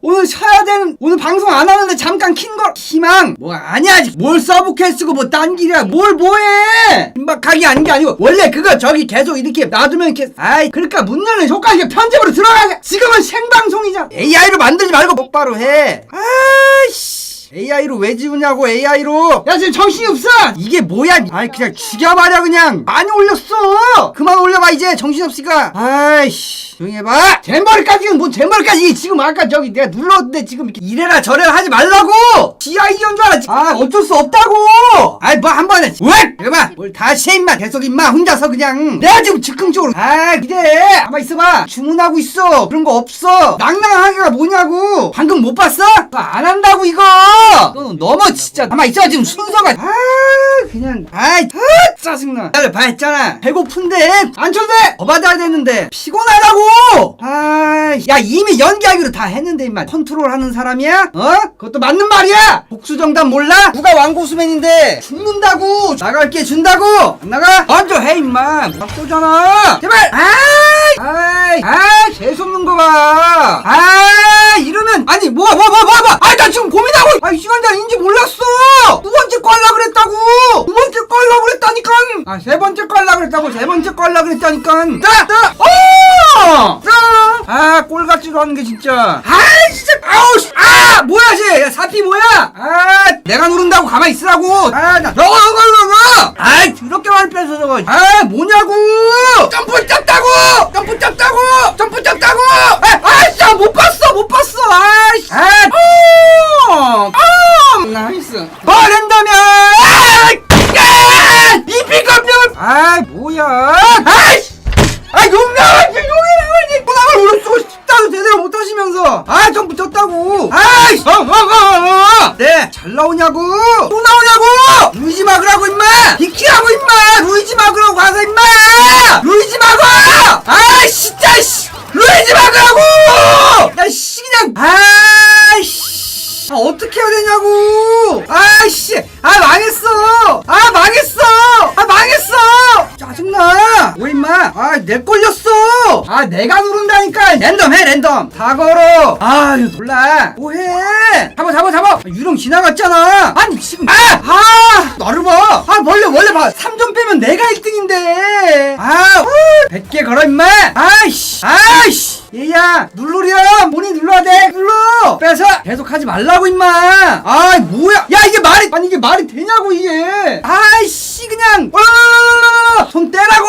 오늘 쉬어야 되는 오늘 방송 안 하는데 잠깐 킨거 희망! 뭐 아니야 뭘 서브캐 쓰고 뭐 딴 길이야. 뭘 뭐해! 임박하기 아닌 게 아니고. 원래 그거 저기 계속 이렇게 놔두면 이렇게 아이 그러니까 문 열는 효과 이게 편집으로 들어가게 지금은 생방송이잖아. AI로 만들지 말고 똑바로 해. 아이씨 AI로 왜 지우냐고 AI로! 야 지금 정신이 없어! 이게 뭐야? 아이 그냥 죽여버려 그냥! 많이 올렸어! 그만 올려봐 이제! 정신없으니까! 아이씨 조용히 해봐! 잼버리까지는 뭔 잼버리까지! 지금 아까 저기 내가 눌렀는데 지금 이렇게 이래라 저래라 하지 말라고! GI인 줄 알았지 아 어쩔 수 없다고! 아이 뭐 한 번에! 왜 이거봐! 뭘 다시 해 임마! 계속 임마! 혼자서 그냥! 내가 지금 즉흥적으로! 아 기대해 가만 있어봐! 주문하고 있어! 그런 거 없어! 낭낭하게가 뭐냐고! 방금 못 봤어? 안 한다고 이거 너 너무 진짜 가만 있어 지금 순서가 아 그냥 아이 아, 짜증나. 나를 봐 했잖아. 배고픈데 안 쳐도 돼더 받아야 되는데 피곤하다고! 아야 이미 연기하기로 다 했는데 임마. 컨트롤하는 사람이야? 어? 그것도 맞는 말이야! 복수정답 몰라? 누가 왕고수맨인데 죽는다고! 나갈게 준다고! 안 나가? 먼저 해 임마. 바쁘잖아. 제발! 아이 아이 아이 재수없는 거봐 아 이러면 아니 뭐야 뭐야 뭐야 뭐야 뭐야 아나 지금 고민하고 아이 시간장인지 몰랐어 두 번째 거 하려고 그랬다고 두 번째 거 하려고 그랬다니까 아 세 번째 거 하려고 그랬다고 세 번째 거 하려고 그랬다니까. 자자 어! 자! 아꼴 같지도 않은 게 진짜. 아 진짜. 아우 씨. 아 뭐야 쟤. 야, 사피 뭐야? 아 내가 누른다고 가만히 있으라고. 아나 너거 너거 너거 아이 더럽게 많이 뺏어 저거. 아 뭐냐고. 점프 잡다고. 점프 잡다고. 점프 잡다고. 아 아이씨 어 어 어 어 네 잘 나오냐고? 또 나오냐고? 루이지 마그라고 임마. 비키라고 임마. 루이지 마그라고 가서 임마. 루이지 마그 아이 진짜 씨. 루이지 마그라고. 야씨 그냥. 아이씨. 아 어떻게 해야 되냐고. 아이씨 아 망했어. 아 망했어. 아 망했어. 짜증나. 왜 임마? 아 내 걸렸어 아 내가 누른다니까. 랜덤 해 랜덤. 다 걸어 아 이거 몰라. 뭐해? 잡아 잡아 잡아. 유령 지나갔잖아. 아니 지금. 아아! 나를 봐아 원래 원래 봐. 3점 빼면 내가 1등인데. 아 100개 걸어 임마. 아이씨 아이씨. 얘야 눌러렴. 본인 눌러야 돼. 눌러. 빼서 계속 하지 말라고 임마. 아 뭐야? 야 이게 말이 아니 이게 말이 되냐고 이게. 아이씨 그냥. 어, 손 떼라고